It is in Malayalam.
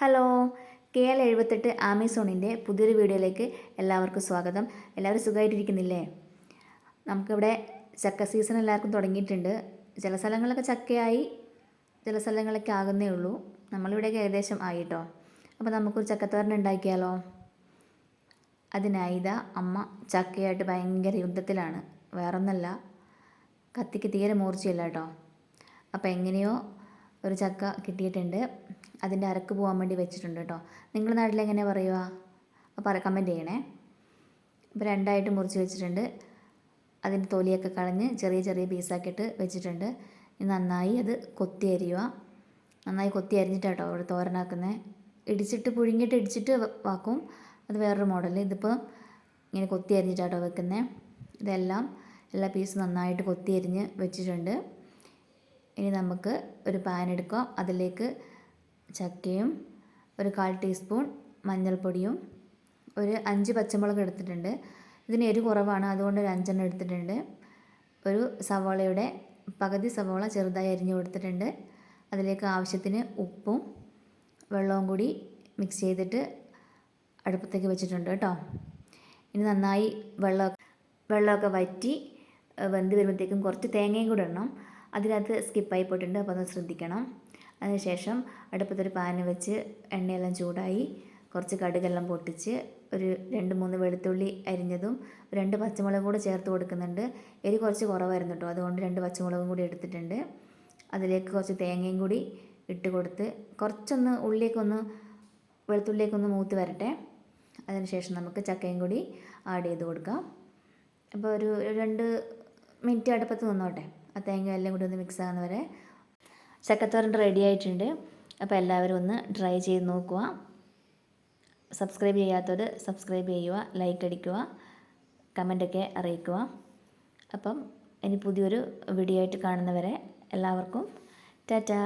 ഹലോ കെ എൽ എഴുപത്തെട്ട് ആമസോണിന്റെ പുതിയൊരു വീഡിയോയിലേക്ക് എല്ലാവർക്കും സ്വാഗതം. എല്ലാവരും സുഖമായിട്ടിരിക്കുന്നില്ലേ? നമുക്കിവിടെ ചക്ക സീസൺ എല്ലാവർക്കും തുടങ്ങിയിട്ടുണ്ട്. ചില സ്ഥലങ്ങളിലൊക്കെ ചക്കയായി ചില സ്ഥലങ്ങളൊക്കെ ആകുന്നേ ഉള്ളൂ. നമ്മളിവിടെയൊക്കെ ഏകദേശം ആയിട്ടോ. അപ്പോൾ നമുക്കൊരു ചക്കത്തോരൻ ഉണ്ടാക്കിയാലോ? അതിനായി ഇതാ അമ്മ ചക്കയായിട്ട് ഭയങ്കര യുദ്ധത്തിലാണ്. വേറൊന്നല്ല കത്തിക്ക് തീരെ മൂർച്ചയില്ല കേട്ടോ. അപ്പോൾ എങ്ങനെയോ ഒരു ചക്ക കിട്ടിയിട്ടുണ്ട്. അതിന്റെ അരക്ക് പോകാൻ വേണ്ടി വെച്ചിട്ടുണ്ട് കേട്ടോ. നിങ്ങളുടെ നാട്ടിൽ എങ്ങനെ പറയുക? അപ്പോൾ കമന്റ് ചെയ്യണേ. ഇപ്പോൾ രണ്ടായിട്ട് മുറിച്ച് വെച്ചിട്ടുണ്ട്. അതിന്റെ തൊലിയൊക്കെ കളഞ്ഞ് ചെറിയ ചെറിയ പീസാക്കിയിട്ട് വെച്ചിട്ടുണ്ട്. നന്നായി അത് കൊത്തി അരിയുക. നന്നായി കൊത്തി അരിഞ്ഞിട്ടാട്ടോ അവിടെ തോരനാക്കുന്നത്. ഇടിച്ചിട്ട് പുഴുങ്ങിയിട്ട് ഇടിച്ചിട്ട് വാക്കും. അത് വേറൊരു മോഡൽ ഇതിപ്പോൾ ഇങ്ങനെ കൊത്തി അരിഞ്ഞിട്ടാട്ടോ വെക്കുന്നത്. ഇതെല്ലാം എല്ലാ പീസും നന്നായിട്ട് കൊത്തി അരിഞ്ഞ് വെച്ചിട്ടുണ്ട്. ഇനി നമുക്ക് ഒരു പാൻ എടുക്കാം. അതിലേക്ക് ചക്കയും ഒരു കാൽ ടീസ്പൂൺ മഞ്ഞൾപ്പൊടിയും ഒരു അഞ്ച് പച്ചമുളക് എടുത്തിട്ടുണ്ട്. ഇതിന് എരി കുറവാണ് അതുകൊണ്ട് ഒരു അഞ്ചെണ്ണം എടുത്തിട്ടുണ്ട്. ഒരു സവാളയുടെ പകുതി സവാള ചെറുതായി അരിഞ്ഞു കൊടുത്തിട്ടുണ്ട്. അതിലേക്ക് ആവശ്യത്തിന് ഉപ്പും വെള്ളവും കൂടി മിക്സ് ചെയ്തിട്ട് അടുപ്പത്തേക്ക് വെച്ചിട്ടുണ്ട് കേട്ടോ. ഇനി നന്നായി വെള്ളം വെള്ളമൊക്കെ വറ്റി വെന്ത് വരുമ്പോഴത്തേക്കും കുറച്ച് തേങ്ങയും കൂടെ ഇടണം. അതിനകത്ത് സ്കിപ്പായി പോയിട്ടുണ്ട് അപ്പോൾ ഒന്ന് ശ്രദ്ധിക്കണം. അതിനുശേഷം അടുപ്പത്തൊരു പാന് വെച്ച് എണ്ണയെല്ലാം ചൂടായി കുറച്ച് കടുകെല്ലാം പൊട്ടിച്ച് ഒരു രണ്ട് മൂന്ന് വെളുത്തുള്ളി അരിഞ്ഞതും രണ്ട് പച്ചമുളകും കൂടെ ചേർത്ത് കൊടുക്കുന്നുണ്ട്. എരി കുറച്ച് കുറവായിരുന്നു കേട്ടോ അതുകൊണ്ട് രണ്ട് പച്ചമുളകും കൂടി എടുത്തിട്ടുണ്ട്. അതിലേക്ക് കുറച്ച് തേങ്ങയും കൂടി ഇട്ട് കൊടുത്ത് കുറച്ചൊന്ന് ഉള്ളിലേക്കൊന്ന് വെളുത്തുള്ളിലേക്കൊന്ന് മൂത്ത് വരട്ടെ. അതിനുശേഷം നമുക്ക് ചക്കയും കൂടി ആഡ് ചെയ്ത് കൊടുക്കാം. അപ്പോൾ ഒരു രണ്ട് മിനിറ്റ് അടുപ്പത്ത് നിന്നോട്ടെ. ആ തേങ്ങ എല്ലാം കൂടി ഒന്ന് മിക്സ് ആകുന്ന വരെ ചക്കത്തോരൻ റെഡി ആയിട്ടുണ്ട്. അപ്പോൾ എല്ലാവരും ഒന്ന് ട്രൈ ചെയ്ത് നോക്കുക. സബ്സ്ക്രൈബ് ചെയ്യാത്തവർ സബ്സ്ക്രൈബ് ചെയ്യുക ലൈക്ക് അടിക്കുക കമന്റൊക്കെ അറിയിക്കുക. അപ്പം ഇനി പുതിയൊരു വീഡിയോ ആയിട്ട് കാണുന്നവരെ എല്ലാവർക്കും ടാറ്റാ!